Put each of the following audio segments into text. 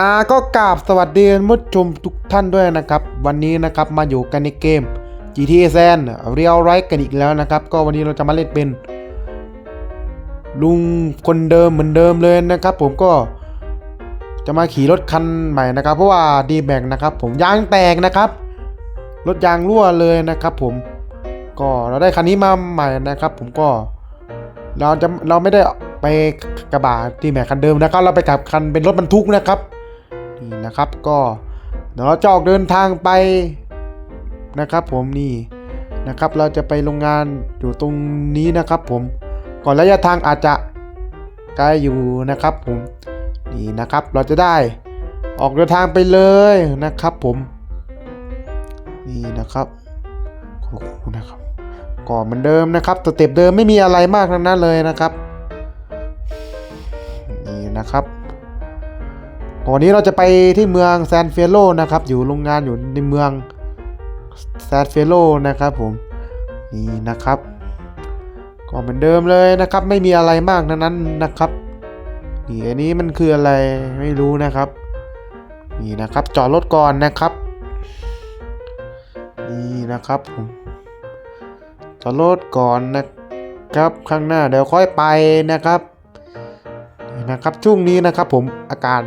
อาก็กราบสวัสดีผู้ชมทุกท่านด้วยนะครับ วันนี้นะครับมาอยู่กันในเกม GTA San Real Life กันอีกแล้วนะครับ ก็วันนี้เราจะมาเล่นเป็น ลุงคนเดิมเหมือนเดิมเลยนะครับ ผมก็จะมาขี่รถคันใหม่นะครับ เพราะว่าดีแบกนะครับ ผมยางแตกนะครับ รถยางรั่วเลยนะครับ ผมก็เราได้คันนี้มาใหม่นะครับ ผมก็ เราจะเราไม่ได้ไปกระบะที่แม็กคันเดิมนะครับ เราไปกับคันเป็นรถบรรทุกนะครับ นี่นะครับก็เดี๋ยวเราจะออกเดินทางไปนะครับ ผมนี่นะครับ เราจะไปโรงงานอยู่ตรงนี้นะครับ ผมก่อนระยะทางอาจจะไกลอยู่นะครับ ผมนี่นะครับเราจะได้ออกเดินทางไปเลยนะครับ ผมนี่นะครับขอบคุณนะครับก็เหมือนเดิมนะครับสเต็ปเดิมไม่มีอะไรมากทั้งนั้นเลยนะครับนี่นะครับ วันนี้เราจะไปที่เมืองแซนเฟโลนะครับ อยู่โรงงานอยู่ในเมืองแซนเฟโลนะครับผม นี่นะครับ ก็เหมือนเดิมเลยนะครับ ไม่มีอะไรมากทั้งนั้นนะครับ นี่อันนี้มันคืออะไรไม่รู้นะครับ นี่นะครับจอดรถก่อนนะครับ นี่นะครับผมจอดรถก่อนนะครับ ข้างหน้าเดี๋ยวค่อยไปนะครับนี่นะครับช่วงนี้นะครับผมอากาศ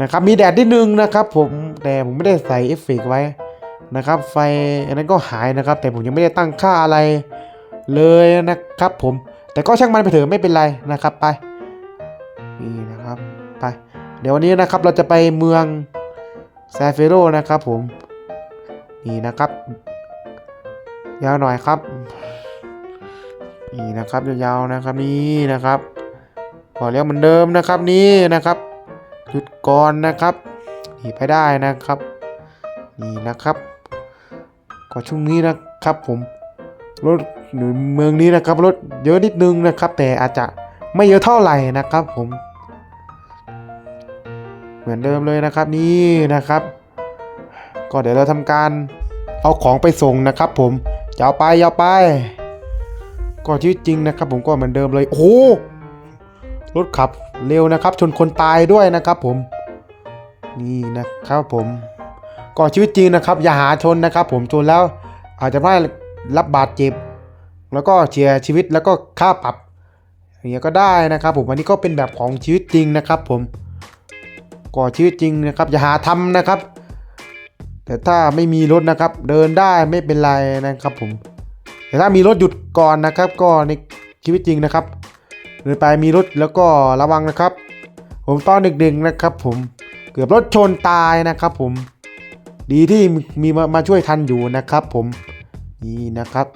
นะครับมีแดดนิดนึงนะครับ ผมแต่ผมไม่ได้ใส่เอฟเฟกต์ไว้นะครับ ไฟอันนั้นก็หายนะครับ แต่ผมยังไม่ได้ตั้งค่าอะไรเลยนะครับ ผมแต่ก็ช่างมันไปเถอะไม่เป็นไรนะครับไปนี่นะครับไปเดี๋ยววันนี้นะครับเราจะไปเมืองแซฟเฟโรนะครับผมนี่นะครับยาวหน่อยครับนี่นะครับยาวๆนะครับนี่นะครับพอแล้วเหมือนเดิมนะครับนี่นะครับ หยุดก่อนนะครับนี่ไปได้นะครับ นี่นะครับก็ช่วงนี้นะครับผมรถหนูเมืองนี้นะครับรถเยอะนิดนึงนะครับ แต่อาจจะไม่เยอะเท่าไหร่นะครับผม เหมือนเดิมเลยนะครับนี่นะครับ ก็เดี๋ยวเราทำการเอาของไปส่งนะครับผมจะเอาไปเอาไปก็ชีวิตจริงนะครับ ผมก็เหมือนเดิมเลยโอ้รถขับ เร็วนะครับ ชนคนตายด้วยนะครับผม นี่นะครับผมก็ชีวิตจริงนะครับ อย่าหาชนนะครับ ผมชนแล้วอาจจะไม่รับบาดเจ็บ แล้วก็เสียชีวิตแล้วก็ค่าปรับอย่างเงี้ยก็ได้นะครับ ผมอันนี้ก็เป็นแบบของชีวิตจริงนะครับ ผมก็ชีวิตจริงนะครับ อย่าหาทำนะครับ แต่ถ้าไม่มีรถนะครับ เดินได้ไม่เป็นไรนะครับ ผม แต่ถ้ามีรถหยุดก่อนนะครับ ก็ในชีวิตจริงนะครับ เดินไปมีรถแล้วก็ระวังนะครับ ผมตอนเด็กๆนะครับ ผมเกือบรถชนตายนะครับ ผมดีที่มีมามาช่วยทันอยู่นะครับ ผมนี่นะครับ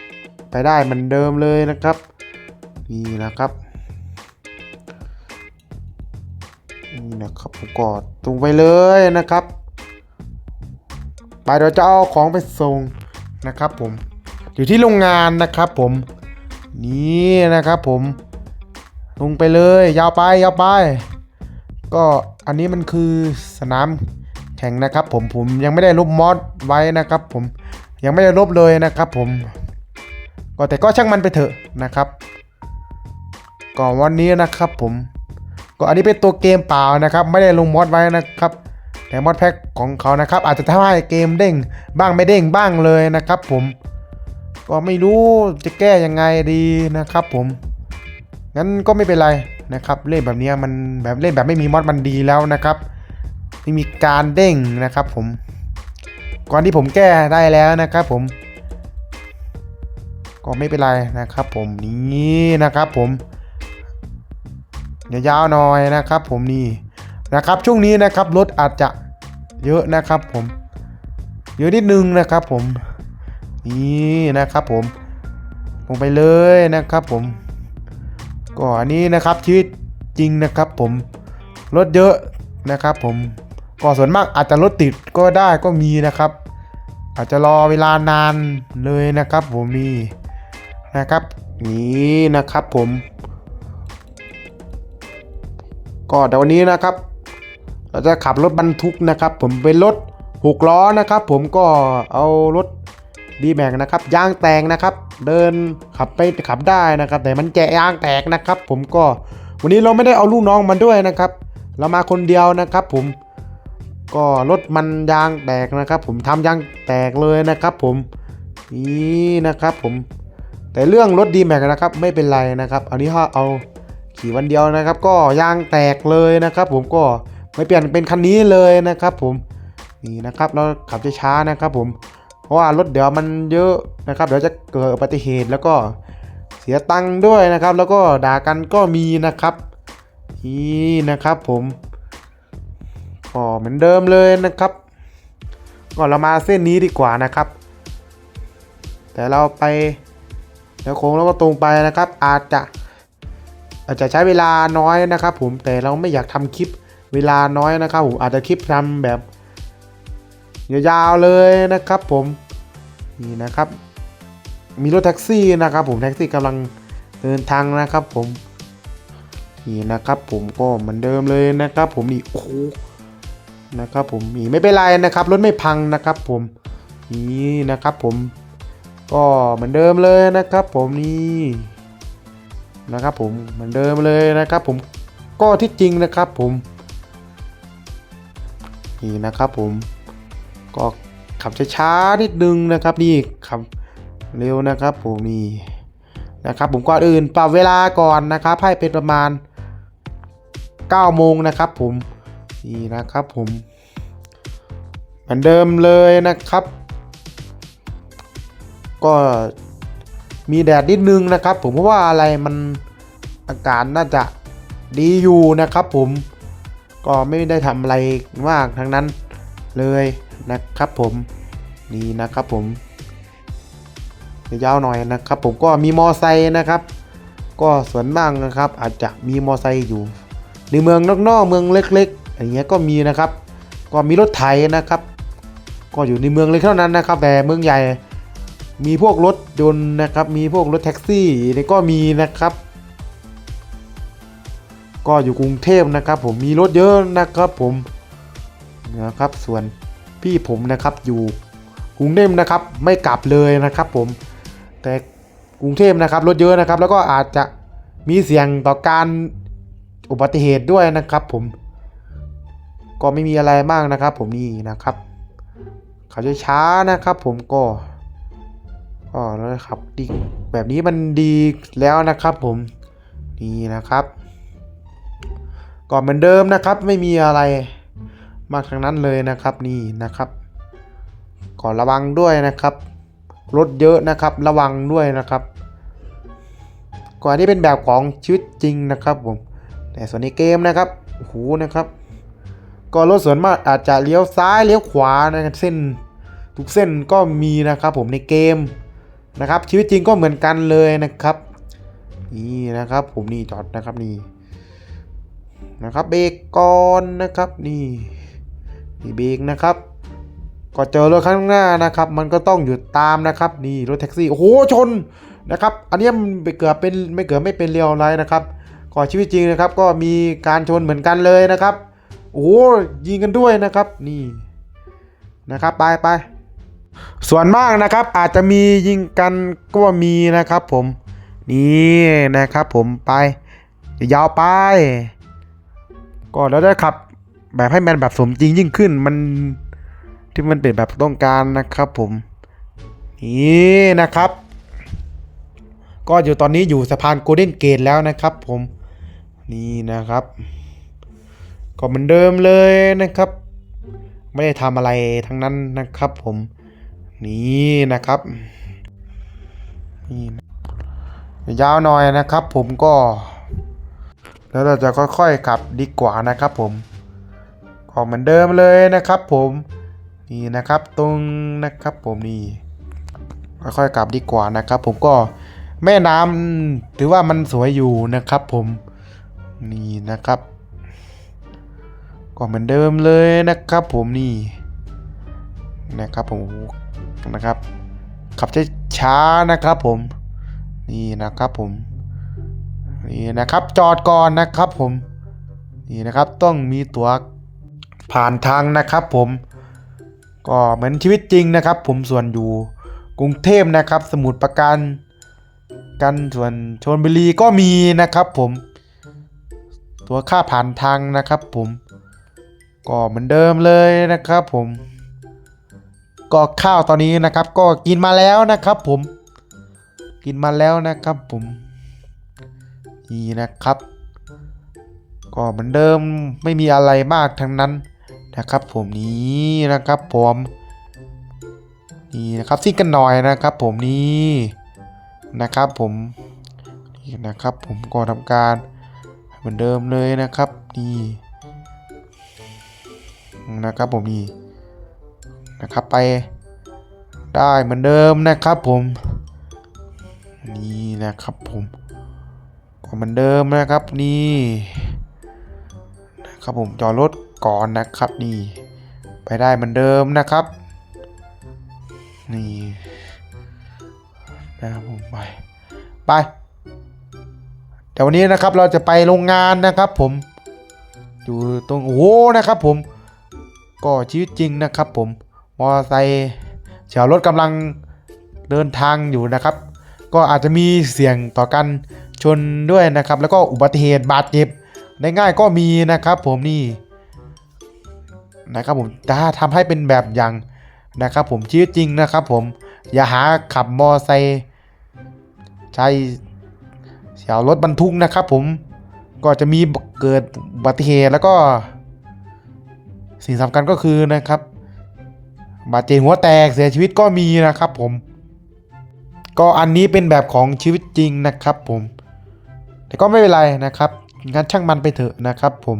ไปได้เหมือนเดิมเลยนะครับนี่นะครับนี่นะครับผมกอดตรงไปเลยนะครับไปเดี๋ยวจะเอาของไปส่งนะครับ ผมอยู่ที่โรงงานนะครับ ผมนี่นะครับ ผม ลงไปเลย ยาวไปยาวไป ก็อันนี้มันคือสนามแข่งนะครับผมผมยังไม่ได้ลบมอดไว้นะครับ ผมยังไม่ได้ลบเลยนะครับ ผม ก็แต่ก็ช่างมันไปเถอะนะครับก็วันนี้นะครับ ผม ก็อันนี้เป็นตัวเกมเปล่านะครับ ไม่ได้ลงมอดไว้นะครับแต่มอดแพ็กของเขานะครับ อาจจะทำให้เกมเด้งบ้างไม่เด้งบ้างเลยนะครับ ผม ก็ไม่รู้จะแก้ยังไงดีนะครับ ผม งั้นก็ไม่เป็นไรนะครับเล่นแบบนี้มันแบบเล่นแบบไม่มีมอดมันดีแล้วนะครับไม่มีการเด้งนะครับผมก่อนที่ผมแก้ได้แล้วนะครับผม ก็ไม่เป็นไรนะครับผมนี่นะครับผมยาวหน่อยนะครับ ผมนี่นะครับช่วงนี้นะครับรถอาจจะเยอะนะครับผมเยอะนิดนึงนะครับผมนี่นะครับผมลงไปเลยนะครับผม ก็อันนี้นะครับชีวิตจริงนะครับผมรถเยอะนะครับผมก็ส่วนมากอาจจะรถติดก็ได้ก็มีนะครับ อาจจะรอเวลานานเลยนะครับผมนี่นะครับนี่นะครับผม ก็เดี๋ยววันนี้นะครับ เราจะขับรถบรรทุกนะครับ ผมเป็นรถหกล้อนะครับ ผมก็เอารถ ดีแม็กนะครับยางแตกนะครับ เดินขับไปขับได้นะครับ แต่มันแกะยางแตกนะครับ ผมก็วันนี้เราไม่ได้เอาลูกน้องมาด้วยนะครับ เรามาคนเดียวนะครับ ผมก็รถมันยางแตกนะครับ ผมทำยางแตกเลยนะครับ ผมนี่นะครับผมแต่เรื่องรถดีแม็กนะครับไม่เป็นไรนะครับ อันนี้ถ้าเอาขี่วันเดียวนะครับ ก็ยางแตกเลยนะครับ ผมก็ไม่เปลี่ยนเป็นคันนี้เลยนะครับ ผมนี่นะครับเราขับช้าๆนะครับ ผม เพราะว่ารถเดี๋ยวมันเยอะนะครับ เดี๋ยวจะเกิดอุบัติเหตุแล้วก็เสียตังค์ด้วยนะครับ แล้วก็ด่ากันก็มีนะครับนี่นะครับผมก็เหมือนเดิมเลยนะครับก็เรามาเส้นนี้ดีกว่านะครับ แต่เราไปแล้วโค้งแล้วก็ตรงไปนะครับ อาจจะอาจจะใช้เวลาน้อยนะครับ ผมแต่เราไม่อยากทำคลิปเวลาน้อยนะครับผมอาจจะคลิปทำแบบ ยาวๆเลยนะครับผมนี่นะครับ มีรถแท็กซี่นะครับ ผมแท็กซี่กำลังเดินทางนะครับผมนี่นะครับ ผมก็เหมือนเดิมเลยนะครับ ผมนี่โอ้นะครับผมนี่ไม่เป็นไรนะครับรถไม่พังนะครับ ผมนี่นะครับผมก็เหมือนเดิมเลยนะครับ ผมนี่นะครับผมเหมือนเดิมเลยนะครับ ผมก็ที่จริงนะครับ ผมนี่นะครับผม ก็ขับช้าๆนิดนึงนะครับนี่ขับเร็วนะครับผมนี่นะครับผมก่อนอื่นปรับเวลาก่อนนะครับให้เป็นประมาณ9โมงนะครับผมนี่นะครับผมเหมือนเดิมเลยนะครับ ก็มีแดดนิดนึงนะครับ ผมเพราะว่าอะไรมันอากาศน่าจะดีอยู่นะครับ ผมก็ไม่ได้ทำอะไรมากทั้งนั้นเลย นะครับผมนี่นะครับผมยาวหน่อยนะครับ ผมก็มีมอไซค์นะครับ ก็ส่วนมากนะครับ อาจจะมีมอไซค์อยู่ ในเมืองนอกๆเมืองเล็กๆอย่างเงี้ยก็มีนะครับ ก็มีรถไถนะครับ ก็อยู่ในเมืองเล็กเท่านั้นนะครับ แต่เมืองใหญ่มีพวกรถยนต์นะครับ มีพวกรถแท็กซี่นี่ก็มีนะครับ ก็อยู่กรุงเทพนะครับ ผมมีรถเยอะนะครับผมนะครับส่วน พี่ผมนะครับอยู่กรุงเทพนะครับไม่กลับเลยนะครับผมแต่กรุงเทพนะครับรถเยอะนะครับ แล้วก็อาจจะมีเสี่ยงต่อการอุบัติเหตุด้วยนะครับ ผม ก็ไม่มีอะไรมากนะครับ ผมนี่นะครับขับช้านะครับ ผมก็ก็แล้วขับดีแบบนี้มันดีแล้วนะครับ ผมนี่นะครับ ก่อนเหมือนเดิมนะครับ ไม่มีอะไร มากทางนั้นเลยนะครับนี่นะครับก่อนระวังด้วยนะครับรถเยอะนะครับระวังด้วยนะครับก่อนที่เป็นแบบของชีวิตจริงนะครับผมแต่ส่วนในเกมนะครับโอ้โหนะครับก็รถส่วนมากอาจจะเลี้ยวซ้ายเลี้ยวขวานะครับเส้นทุกเส้นก็มีนะครับผมในเกมนะครับ ชีวิตจริงก็เหมือนกันเลยนะครับนี่นะครับผมนี่จอดนะครับนี่นะครับเบรกก่อนนะครับนี่ นี่เบรกนะครับก็เจอรถข้างหน้านะครับ มันก็ต้องหยุดตามนะครับ นี่รถแท็กซี่โอ้โหชนนะครับ อันนี้มันเกือบเป็นไม่เกือบไม่เป็นเรียวไรนะครับก็ชีวิตจริงนะครับ ก็มีการชนเหมือนกันเลยนะครับ โอ้โหยิงกันด้วยนะครับ นี่นะครับไปไปส่วนมากนะครับ อาจจะมียิงกันก็มีนะครับ ผม นี่นะครับ ผมไปยาวไปก็แล้วได้ขับ แบบให้มันแบบสมจริงยิ่งขึ้นมันที่มันเป็นแบบต้องการนะครับผม นี่นะครับ ก็อยู่ตอนนี้อยู่สะพานโกลเด้นเกตแล้วนะครับผม นี่นะครับ ก็เหมือนเดิมเลยนะครับ ไม่ได้ทำอะไรทั้งนั้นนะครับผม นี่นะครับ นี่ยาวหน่อยนะครับผมก็ แล้วเราจะค่อยๆขับดีกว่านะครับผม ออกเหมือนเดิมเลยนะครับ ผมนี่นะครับตรงนะครับผมนี่ค่อยๆกลับดีกว่านะครับ ผมก็แม่น้ำถือว่ามันสวยอยู่นะครับ ผมนี่นะครับ ก็เหมือนเดิมเลยนะครับ ผมนี่นะครับผมนะครับ ขับช้าๆนะครับผมนี่นะครับผมนี่นะครับจอดก่อนนะครับผมนี่นะครับต้องมีตั๋ว ผ่านทางนะครับผมก็เหมือนชีวิตจริงนะครับ ผมส่วนอยู่กรุงเทพนะครับ สมุทรปราการกันส่วนชนบุรีก็มีนะครับผม ตัวค่าผ่านทางนะครับผมก็เหมือนเดิมเลยนะครับผม ก็ข้าวตอนนี้นะครับ ก็กินมาแล้วนะครับผม กินมาแล้วนะครับผมนี่นะครับ ก็เหมือนเดิมไม่มีอะไรมากทั้งนั้น นะครับผมนี่นะครับผมนี่นะครับซิ่งกันหน่อยนะครับผมนี่นะครับผมนี่นะครับผมก็ทำการเหมือนเดิมเลยนะครับนี่นะครับผมนี่นะครับไปได้เหมือนเดิมนะครับผมนี่นะครับผมก็เหมือนเดิมนะครับนี่นะครับผมจอดรถ ก่อนนะครับนี่ไปได้เหมือนเดิมนะครับ นี่นะครับผมไปไปเดี๋ยววันนี้นะครับเราจะไปโรงงานนะครับ ผมอยู่ตรงโอ้โหนะครับ ผมก็ชีวิตจริงนะครับ ผมมอเตอร์ไซค์เฉียวรถกำลังเดินทางอยู่นะครับ ก็อาจจะมีเสี่ยงต่อกันชนด้วยนะครับ แล้วก็อุบัติเหตุบาดเจ็บได้ง่ายก็มีนะครับ ผมนี่ นะครับผมถ้าทำให้เป็นแบบอย่างนะครับผมชีวิตจริงนะครับผมอย่าหาขับมอไซค์ใช้เสียวรถบรรทุกนะครับผมก็จะมีเกิดอุบัติเหตุแล้วก็ สิ่งสำคัญก็คือนะครับบาดเจ็บหัวแตกเสียชีวิตก็มีนะครับผม ก็อันนี้เป็นแบบของชีวิตจริงนะครับผม แต่ก็ไม่เป็นไรนะครับงั้นช่างมันไปเถอะนะครับผม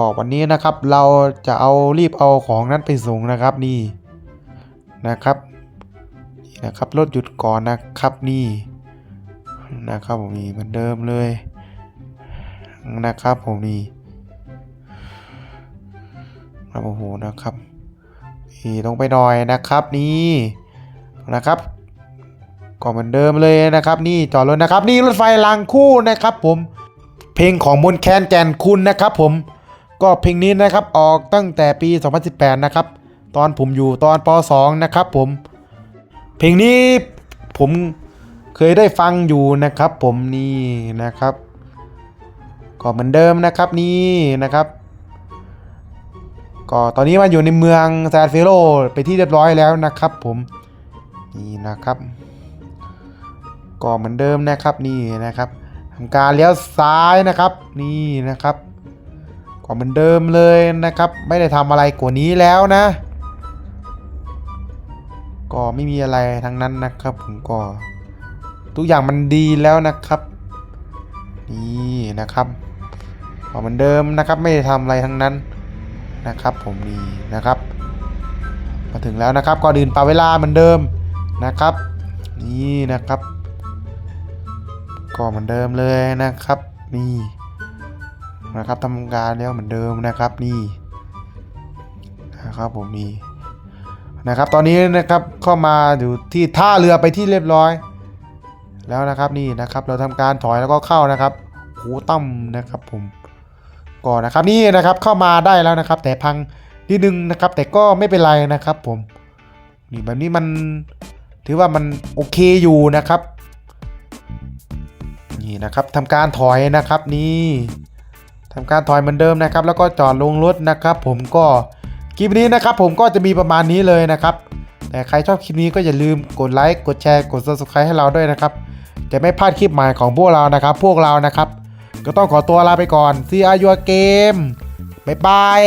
ก็วันนี้นะครับเราจะเอารีบเอาของนั้นไปส่งนะครับนี่นะครับนี่นะครับรถหยุดก่อนนะครับนี่นะครับผมนี่เหมือนเดิมเลยนะครับผมนี่ครับโอ้โหนะครับนี่ลงไปหน่อยนะครับนี่นะครับก็เหมือนเดิมเลยนะครับ นี่จอดรถนะครับ นี่รถไฟรางคู่นะครับ ผม เพลงของมนแคนแก่นคุณนะครับ ผม ก็เพลงนี้นะครับออกตั้งแต่ปี 2018 นะครับ ตอนผมอยู่ตอนป .2 นะครับผม เพลงนี้ผมเคยได้ฟังอยู่นะครับ ผมนี่นะครับ ก็เหมือนเดิมนะครับนี่นะครับ ก็ตอนนี้มาอยู่ในเมืองซานเฟโรไปที่เรียบร้อยแล้วนะครับ ผมนี่นะครับ ก็เหมือนเดิมนะครับนี่นะครับทำการเลี้ยวซ้ายนะครับ นี่นะครับ ก็เหมือนเดิมเลยนะครับ ไม่ได้ทำอะไรกว่านี้แล้วนะ ก็ไม่มีอะไรทั้งนั้นนะครับ ผมก็ทุกอย่างมันดีแล้วนะครับนี่นะครับก็เหมือนเดิมนะครับ ไม่ได้ทำอะไรทั้งนั้นนะครับ ผมนี่นะครับ มาถึงแล้วนะครับก็ดื่นปาเวลาเหมือนเดิมนะครับ นี่นะครับ ก็เหมือนเดิมเลยนะครับนี่ นะครับทำการแล้วเหมือนเดิมนะครับนี่นะครับผมนี่นะครับ ตอนนี้นะครับเข้ามาอยู่ที่ท่าเรือไปที่เรียบร้อย แล้วนะครับนี่นะครับ เราทำการถอยแล้วก็เข้านะครับโหตั้มนะครับผมก่อนนะครับนี่นะครับเข้ามาได้แล้วนะครับ แต่พังนิดนึงนะครับ แต่ก็ไม่เป็นไรนะครับ ผมนี่แบบนี้มันถือว่ามันโอเคอยู่นะครับ นี่นะครับทำการถอยนะครับนี่ ทำการถอยเหมือนเดิมนะครับ แล้วก็จอดลงรถนะครับ ผมก็คลิปนี้นะครับ ผมก็จะมีประมาณนี้เลยนะครับ แต่ใครชอบคลิปนี้ก็อย่าลืมกดไลค์กดแชร์กด subscribe ให้เราด้วยนะครับจะไม่พลาดคลิปใหม่ของพวกเรานะครับ พวกเรานะครับ ก็ต้องขอตัวลาไปก่อน See you again บ๊ายบาย